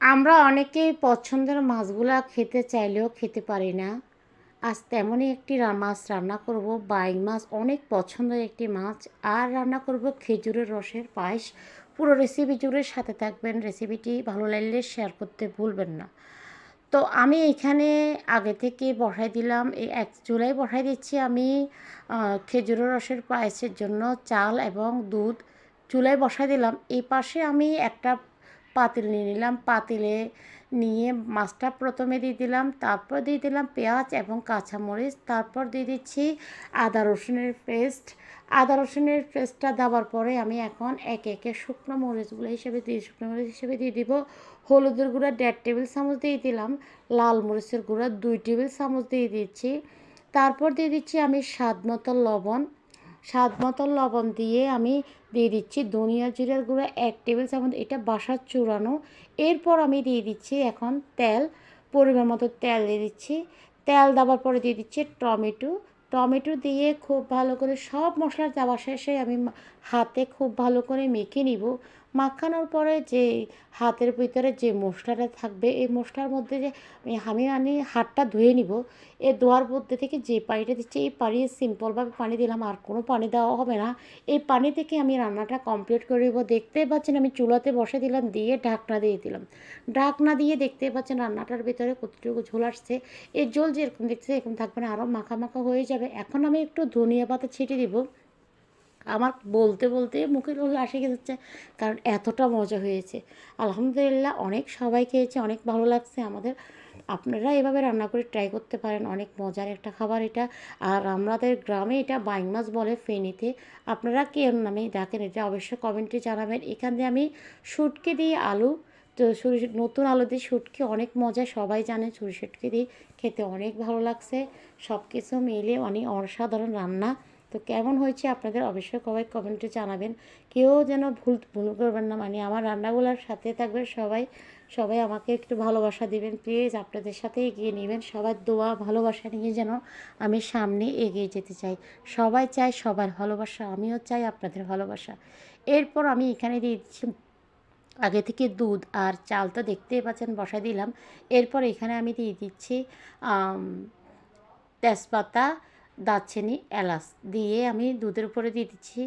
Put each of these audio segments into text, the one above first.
আমরা অনেকেই পছন্দের মাছগুলা খেতে চাইলেও খেতে পারি না। আজ তেমনই একটি মাছ রান্না করব। বাইং মাছ অনেক পছন্দের একটি মাছ। আর রান্না করব খেজুরের রসের পায়েস। পুরো রেসিপি জুড়ে সাথে থাকবেন। রেসিপিটি ভালো লাগলে শেয়ার করতে ভুলবেন না। তো আমি এখানে আগে থেকে বসাই দিলাম। এই এক চুলাই বসাই দিচ্ছি আমি খেজুরের রসের পায়েসের জন্য চাল এবং দুধ। চুলায় বসাই দিলাম। এই পাশে আমি একটা পাতিল নিয়ে নিলাম, পাতিলে নিয়ে মাছটা প্রথমে দিয়ে দিলাম, তারপর দিয়ে দিলাম পেঁয়াজ এবং কাঁচামরিচ, তারপর দিয়ে দিচ্ছি আদা রসুনের পেস্ট। আদা রসুনের পেস্টটা দেওয়ার পরে আমি এখন একে একে শুকনো মরিচগুলো হিসেবে দিয়ে, শুকনো মরিচ হিসেবে দিয়ে দিব। হলুদের গুঁড়া দেড় টেবিল চামচ দিয়ে দিলাম, লাল মরিচের গুঁড়া দুই টেবিল চামচ দিয়ে দিচ্ছি। তারপর দিয়ে দিচ্ছি আমি স্বাদ মতো লবণ স্বাদ মতো লবণ দিয়ে আমি দিয়ে দিচ্ছি ধনিয়া জিরার গুঁড়া এক টেবিল চামচ, এটা বাসার চূড়ানো। এরপর আমি দিয়ে দিচ্ছি এখন তেল, পরিমাণ মতো তেল দিয়ে দিচ্ছি। তেল দেওয়ার পরে দিয়ে দিচ্ছি টমেটো। টমেটো দিয়ে খুব ভালো করে সব মশলা দেওয়া শেষে আমি হাতে খুব ভালো করে মেখে নিব। মাখানোর পরে যে হাতের ভিতরে যে মশলাটা থাকবে, এই মশলার মধ্যে যে আমি আমি হাতটা ধুয়ে নিব। এ ধোয়ার মধ্যে থেকে যে পানিটা দিচ্ছে, এই পানি সিম্পলভাবে পানি দিলাম, আর কোনো পানি দেওয়া হবে না। এই পানি থেকে আমি রান্নাটা কমপ্লিট করে দেবো দেখতে পাচ্ছেন আমি চুলাতে বসে দিলাম, দিয়ে ঢাকনা দিয়ে দিলাম। ঢাকনা দিয়ে দেখতে পাচ্ছেন রান্নাটার ভিতরে কতটুকু ঝোল আসছে। এর ঝোল যেরকম দেখছে এরকম থাকবে না, আরও মাখা মাখা হয়ে যাবে। এখন আমি একটু ধনিয়া পাতা ছিটিয়ে দিব। আমার বলতে বলতে মুখে জল আসে যাচ্ছে কারণ এতটা মজা হয়েছে। আলহামদুলিল্লাহ অনেক সবাই খেয়েছে, অনেক ভালো লাগছে। আমাদের, আপনারা এভাবে রান্না করে ট্রাই করতে পারেন, অনেক মজার একটা খাবার এটা। আর আমাদের গ্রামে এটা বাইং মাছ বলে ফেনীতে। আপনারা কে নামে ডাকেন এটা অবশ্যই কমেন্টে জানাবেন। এখান দিয়ে আমি শুটকি দিয়ে আলু, তো সরিষ, নতুন আলু দিয়ে শুটকি, অনেক মজা, সবাই জানে সরিষ শুটকি দিয়ে খেতে অনেক ভালো লাগছে। সব কিছু মিলে অনেক অসাধারণ রান্না। তো কেমন হয়েছে আপনাদের অবশ্যই সবাই কমেন্টে জানাবেন। কেউ যেন ভুল ভুল করবেন না মানে আমার রান্নাগুলোর সাথে থাকবেন সবাই। সবাই আমাকে একটু ভালোবাসা দিবেন। প্লিজ আপনাদের সাথে এগিয়ে নেবেন। সবার দোয়া, ভালোবাসা নিয়ে যেন আমি সামনে এগিয়ে যেতে চাই। সবাই চায় সবার ভালোবাসা, আমিও চাই আপনাদের ভালোবাসা। এরপর আমি এখানে দিয়ে দিচ্ছি আগে থেকে দুধ আর চাল তো দেখতেই পাচ্ছেন বসাই দিলাম। এরপর এখানে আমি দিয়ে দিচ্ছি তেজপাতা দারচিনি, এলাচ দিয়ে আমি দুধের উপরে দিয়ে দিচ্ছি।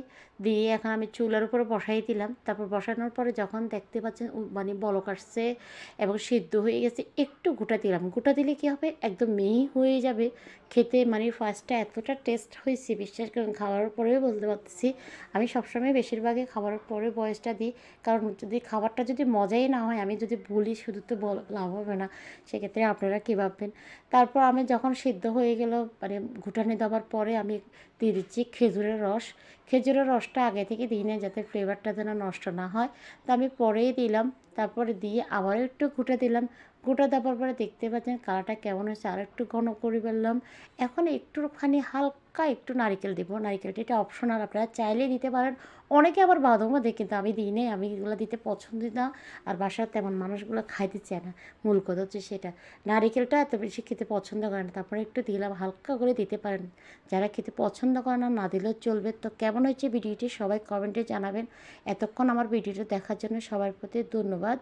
দিয়ে এখন আমি চুলার উপরে বসাই দিলাম। তারপর বসানোর পরে যখন দেখতে পাচ্ছেন মানে বলক আসছে এবং সিদ্ধ হয়ে গেছে, একটু গোটা দিলাম। গোটা দিলে কী হবে? একদম মিহি হয়ে যাবে। খেতে মানে ফার্স্টটা এতটা টেস্ট হয়েছে, বিশ্বাস করুন, খাওয়ার পরেও বলতে পারতেছি। আমি সবসময় বেশিরভাগই খাবারের পরে বয়সটা দিই। কারণ যদি খাবারটা যদি মজাই না হয়, আমি যদি বলি শুধু তো লাভ হবে না। সেক্ষেত্রে আপনারা কী ভাববেন? তারপর আমি যখন সিদ্ধ হয়ে গেল মানে ঘুটানি দেওয়ার পরে আমি দিয়ে দিচ্ছি খেজুরের রস। খেজুরের রসটা আগে থেকে দিই না যাতে ফ্লেভারটা যেন নষ্ট না হয়। তা আমি পরেই দিলাম। তারপরে দিয়ে আবার একটু ঘুটে দিলাম। গোটা দেওয়ার পরে দেখতে পাচ্ছেন, কালারটা কেমন হয়েছে? আর একটু ঘন করে ফেললাম। এখন একটুখানি হালকা একটু নারিকেল দেবো। নারিকেলটা এটা অপশনাল আপনারা চাইলেই দিতে পারেন। অনেকে আবার বাদামও দেয়, কিন্তু আমি দিই নাই। আমি এগুলো দিতে পছন্দ না। আর বাসার তেমন মানুষগুলো খাইতে চায় না। মূল কথা হচ্ছে সেটা। নারিকেলটা এত বেশি খেতে পছন্দ করে না। তারপরে একটু দিলাম, হালকা করে দিতে পারেন। যারা খেতে পছন্দ করে না না দিলেও চলবে। তো কেমন হয়েছে ভিডিওটি সবাই কমেন্টে জানাবেন। এতক্ষণ আমার ভিডিওটা দেখার জন্য সবার প্রতি ধন্যবাদ।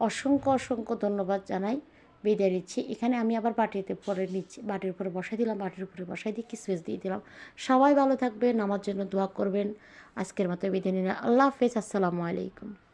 অসংখ্য অসংখ্য ধন্যবাদ জানাই। বিদায় নিচ্ছি। এখানে আমি আবার বাটিতে পরে নিচ্ছি, বাটির উপরে বসাই দিলাম, বাটির উপরে বসাই দিয়ে কিসমিস দিয়ে দিলাম। সবাই ভালো থাকবেন, আমার জন্য দোয়া করবেন। আজকের মতো বিদায় নিলাম। আল্লাহ হাফেজ, আসসালামু আলাইকুম।